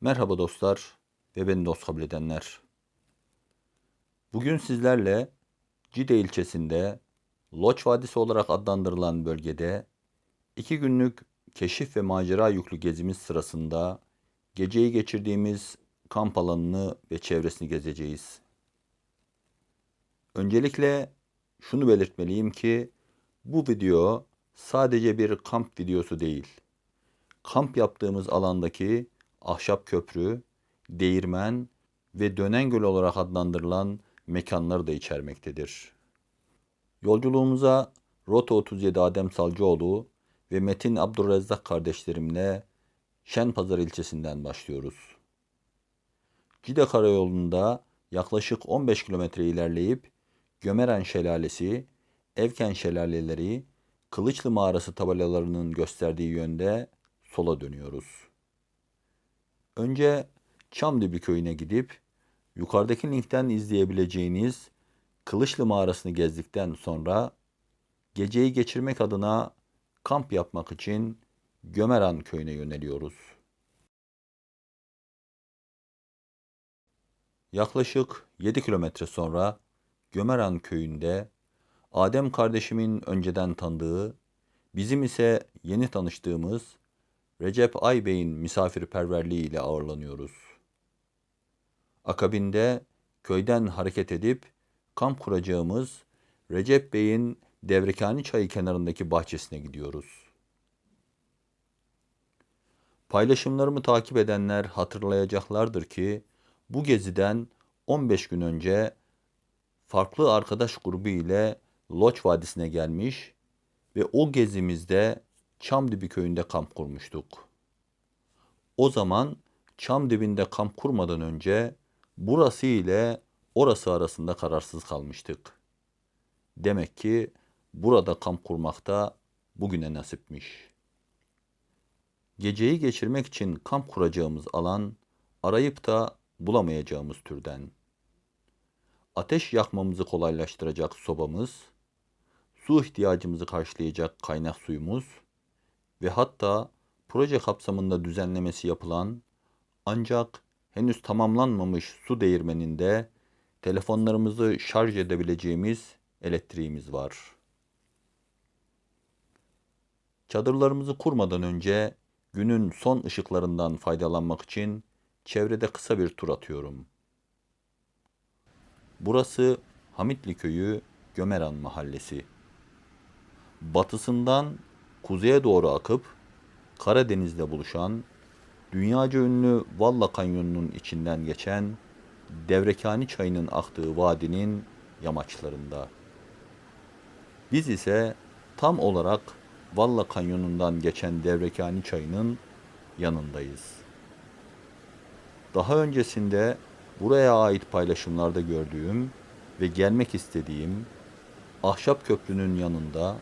Merhaba dostlar ve beni dost kabul edenler. Bugün sizlerle Cide ilçesinde Loç Vadisi olarak adlandırılan bölgede iki günlük keşif ve macera yüklü gezimiz sırasında geceyi geçirdiğimiz kamp alanını ve çevresini gezeceğiz. Öncelikle şunu belirtmeliyim ki bu video sadece bir kamp videosu değil. Kamp yaptığımız alandaki ahşap köprü, değirmen ve dönengöl olarak adlandırılan mekanları da içermektedir. Yolculuğumuza Rota 37 Adem Salcıoğlu ve Metin Abdurrezzak kardeşlerimle Şenpazarı ilçesinden başlıyoruz. Cide Karayolu'nda yaklaşık 15 kilometre ilerleyip Gömeren Şelalesi, Evken Şelaleleri, Kılıçlı Mağarası tabelalarının gösterdiği yönde sola dönüyoruz. Önce Çamdibi köyüne gidip yukarıdaki linkten izleyebileceğiniz Kılıçlı mağarasını gezdikten sonra geceyi geçirmek adına kamp yapmak için Gömeran köyüne yöneliyoruz. Yaklaşık 7 kilometre sonra Gömeran köyünde Adem kardeşimin önceden tanıdığı, bizim ise yeni tanıştığımız Recep Aybey'in misafirperverliği ile ağırlanıyoruz. Akabinde köyden hareket edip kamp kuracağımız Recep Bey'in Devrekani Çayı kenarındaki bahçesine gidiyoruz. Paylaşımlarımı takip edenler hatırlayacaklardır ki bu geziden 15 gün önce farklı arkadaş grubu ile Loç Vadisi'ne gelmiş ve o gezimizde Çamdibi köyünde kamp kurmuştuk. O zaman Çamdibi'nde kamp kurmadan önce burası ile orası arasında kararsız kalmıştık. Demek ki burada kamp kurmakta bugüne nasipmiş. Geceyi geçirmek için kamp kuracağımız alan arayıp da bulamayacağımız türden. Ateş yakmamızı kolaylaştıracak sobamız, su ihtiyacımızı karşılayacak kaynak suyumuz ve hatta proje kapsamında düzenlemesi yapılan ancak henüz tamamlanmamış su değirmeninde telefonlarımızı şarj edebileceğimiz elektriğimiz var. Çadırlarımızı kurmadan önce günün son ışıklarından faydalanmak için çevrede kısa bir tur atıyorum. Burası Hamitli Köyü Gömeran Mahallesi. Batısından kuzeye doğru akıp Karadeniz'de buluşan, dünyaca ünlü Valla Kanyonu'nun içinden geçen Devrekani çayının aktığı vadinin yamaçlarında. Biz ise tam olarak Valla Kanyonu'ndan geçen Devrekani çayının yanındayız. Daha öncesinde buraya ait paylaşımlarda gördüğüm ve gelmek istediğim Ahşap Köprü'nün yanında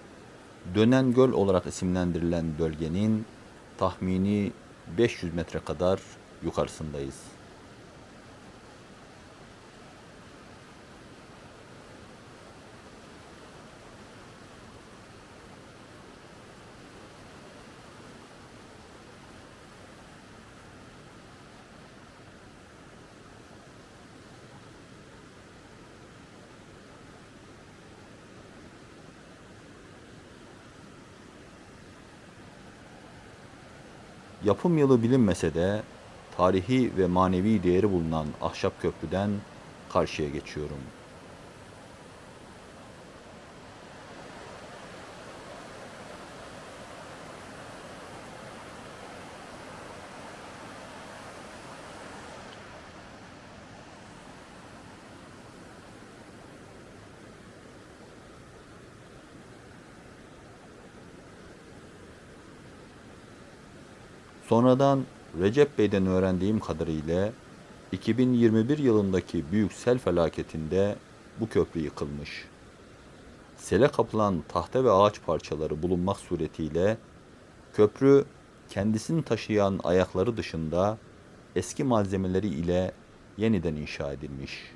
Dönen Göl olarak isimlendirilen bölgenin tahmini 500 metre kadar yukarısındayız. Yapım yılı bilinmese de tarihi ve manevi değeri bulunan ahşap köprüden karşıya geçiyorum. Sonradan Recep Bey'den öğrendiğim kadarıyla 2021 yılındaki büyük sel felaketinde bu köprü yıkılmış. Sele kapılan tahta ve ağaç parçaları bulunmak suretiyle köprü kendisini taşıyan ayakları dışında eski malzemeleri ile yeniden inşa edilmiş.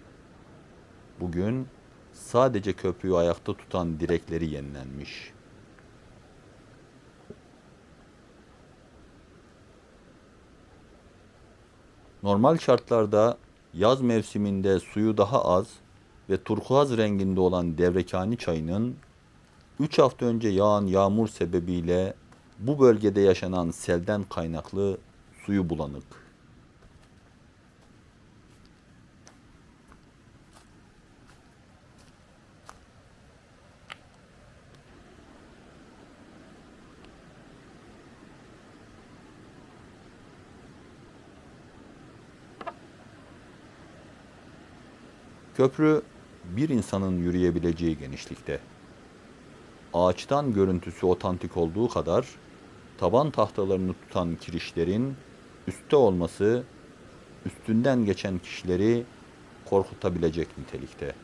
Bugün sadece köprüyü ayakta tutan direkleri yenilenmiş.'' Normal şartlarda yaz mevsiminde suyu daha az ve turkuaz renginde olan Devrekani çayının 3 hafta önce yağan yağmur sebebiyle bu bölgede yaşanan selden kaynaklı suyu bulanık. Köprü bir insanın yürüyebileceği genişlikte. Ağaçtan görüntüsü otantik olduğu kadar taban tahtalarını tutan kirişlerin üstte olması üstünden geçen kişileri korkutabilecek nitelikte.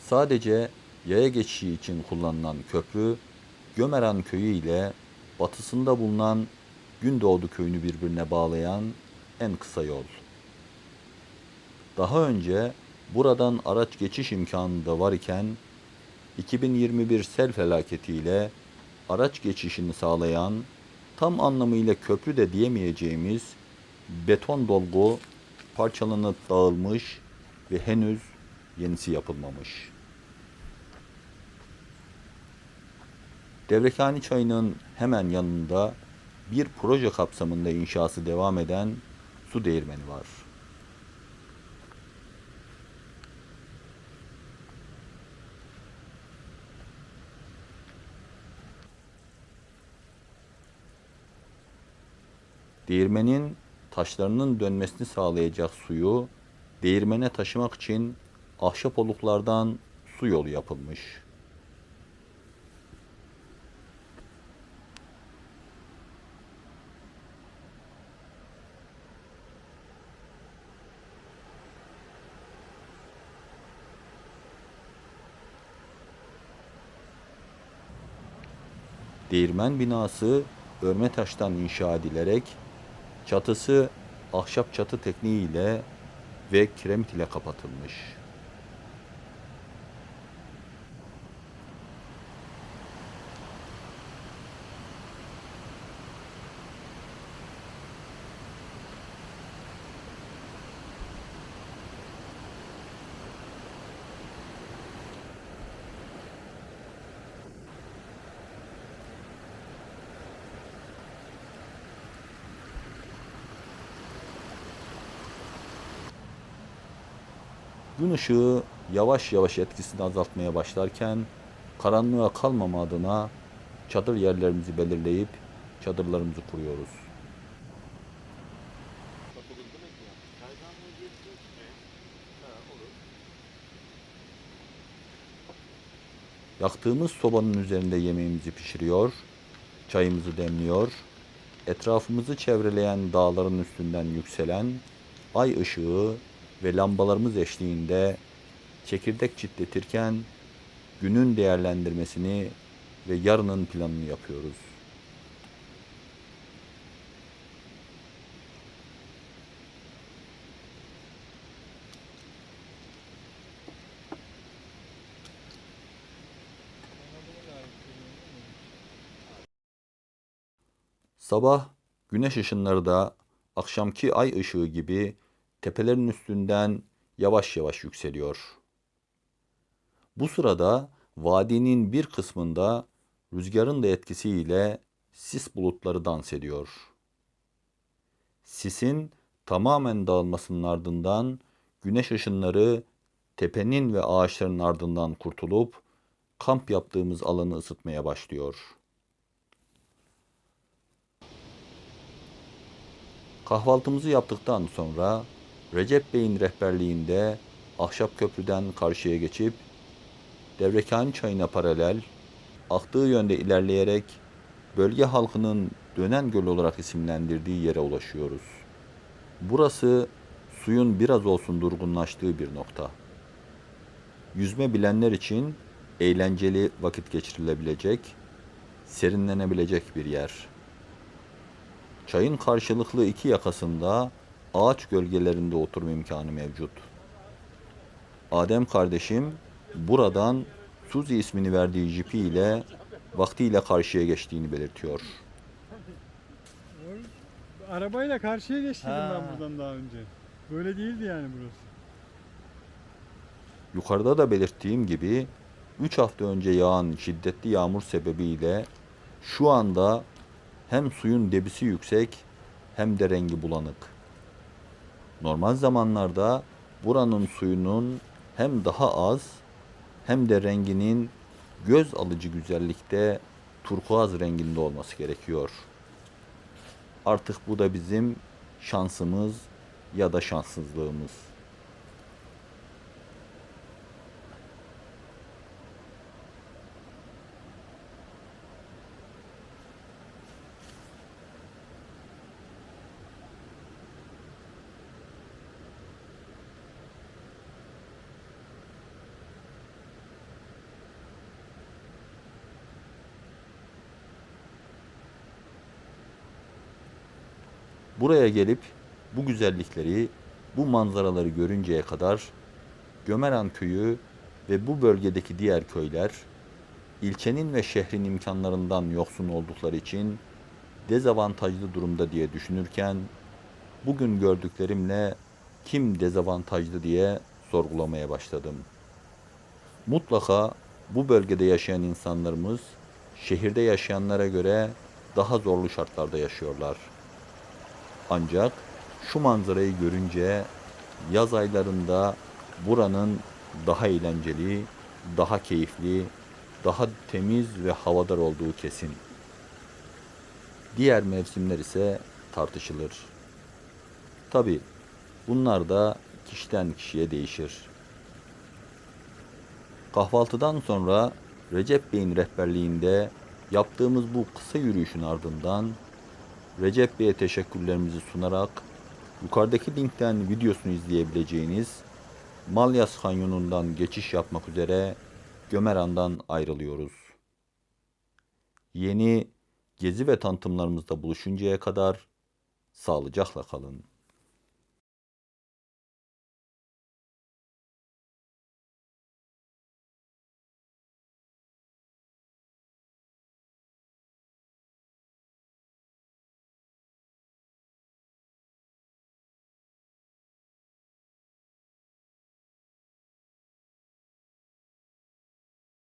Sadece yaya geçişi için kullanılan köprü Gömeran köyü ile batısında bulunan Gündoğdu köyünü birbirine bağlayan en kısa yol. Daha önce buradan araç geçiş imkanı da var iken 2021 sel felaketiyle araç geçişini sağlayan tam anlamıyla köprü de diyemeyeceğimiz beton dolgu parçalanıp dağılmış ve henüz yenisi yapılmamış. Devrekani Çayı'nın hemen yanında bir proje kapsamında inşası devam eden su değirmeni var. Değirmenin taşlarının dönmesini sağlayacak suyu değirmene taşımak için ahşap oluklardan su yolu yapılmış. Değirmen binası örme taştan inşa edilerek çatısı ahşap çatı tekniğiyle ve kiremit ile kapatılmış. Gün ışığı yavaş yavaş etkisini azaltmaya başlarken karanlığa kalmama adına çadır yerlerimizi belirleyip çadırlarımızı kuruyoruz. Yaktığımız sobanın üzerinde yemeğimizi pişiriyor, çayımızı demliyor, etrafımızı çevreleyen dağların üstünden yükselen ay ışığı ve lambalarımız eşliğinde çekirdek çitletirken günün değerlendirmesini ve yarının planını yapıyoruz. Sabah güneş ışınları da akşamki ay ışığı gibi tepelerin üstünden yavaş yavaş yükseliyor. Bu sırada vadinin bir kısmında rüzgarın da etkisiyle sis bulutları dans ediyor. Sisin tamamen dağılmasının ardından güneş ışınları tepenin ve ağaçların ardından kurtulup kamp yaptığımız alanı ısıtmaya başlıyor. Kahvaltımızı yaptıktan sonra Recep Bey'in rehberliğinde Ahşap Köprü'den karşıya geçip Devrekani Çayı'na paralel aktığı yönde ilerleyerek bölge halkının Dönen Göl olarak isimlendirdiği yere ulaşıyoruz. Burası suyun biraz olsun durgunlaştığı bir nokta. Yüzme bilenler için eğlenceli vakit geçirilebilecek, serinlenebilecek bir yer. Çayın karşılıklı iki yakasında ağaç gölgelerinde oturma imkanı mevcut. Adem kardeşim buradan Suzi ismini verdiği jipi ile vaktiyle karşıya geçtiğini belirtiyor. arabayla karşıya geçtiydim Ha. ben buradan daha önce. Böyle değildi yani burası. Yukarıda da belirttiğim gibi 3 hafta önce yağan şiddetli yağmur sebebiyle şu anda hem suyun debisi yüksek hem de rengi bulanık. Normal zamanlarda buranın suyunun hem daha az hem de renginin göz alıcı güzellikte turkuaz renginde olması gerekiyor. Artık bu da bizim şansımız ya da şanssızlığımız. Buraya gelip bu güzellikleri, bu manzaraları görünceye kadar Gömeran köyü ve bu bölgedeki diğer köyler ilçenin ve şehrin imkanlarından yoksun oldukları için dezavantajlı durumda diye düşünürken bugün gördüklerimle kim dezavantajlı diye sorgulamaya başladım. Mutlaka bu bölgede yaşayan insanlarımız şehirde yaşayanlara göre daha zorlu şartlarda yaşıyorlar. Ancak şu manzarayı görünce yaz aylarında buranın daha eğlenceli, daha keyifli, daha temiz ve havadar olduğu kesin. Diğer mevsimler ise tartışılır. Tabi bunlar da kişiden kişiye değişir. Kahvaltıdan sonra Recep Bey'in rehberliğinde yaptığımız bu kısa yürüyüşün ardından Recep Bey'e teşekkürlerimizi sunarak yukarıdaki linkten videosunu izleyebileceğiniz Malyas Kanyonu'ndan geçiş yapmak üzere Gömeran'dan ayrılıyoruz. Yeni gezi ve tanıtımlarımızda buluşuncaya kadar sağlıcakla kalın.